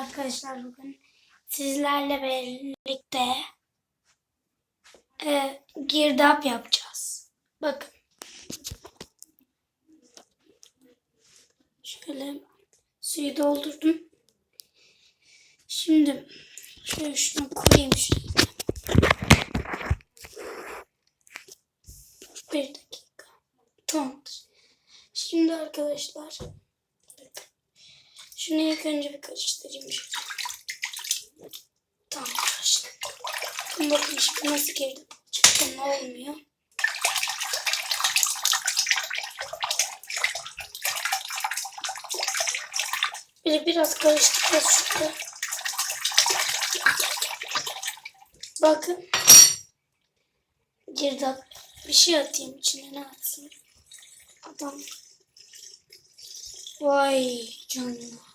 arkadaşlar bugün sizlerle birlikte e, girdap yapacağız. Bakın. Şöyle suyu doldurdum. Şimdi şöyle şunu koyayım şuraya. Bir dakika. Tamamdır. Şimdi arkadaşlar şunu ilk önce bir karıştırayım. Tamam karıştı. Bakın şimdi nasıl girdi. Çıktı ne olmuyor. Bir biraz karıştıracağız şurada. Bakın. Girdap. Bir şey atayım içine ne atsın. Adam. Vay canına.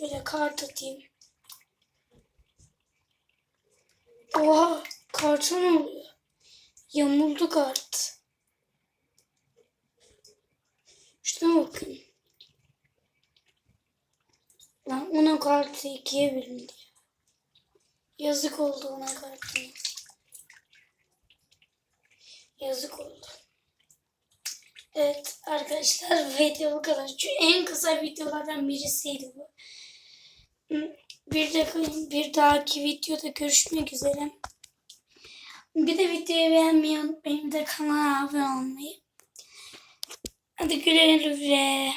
Şöyle kart atayım. Oha karta ne oluyor? Yamuldu kart. Şuna bakın. Lan ona kartı ikiye bölündü. Yazık oldu ona kartına. Yazık oldu. Evet arkadaşlar video bu kadar. Şu en kısa videolardan birisiydi bu. Bir de bir dahaki videoda görüşmek üzere. Bir de videoyu beğenmeyi unutmayın. Bir de kanala abone olmayı. Hadi güle güle.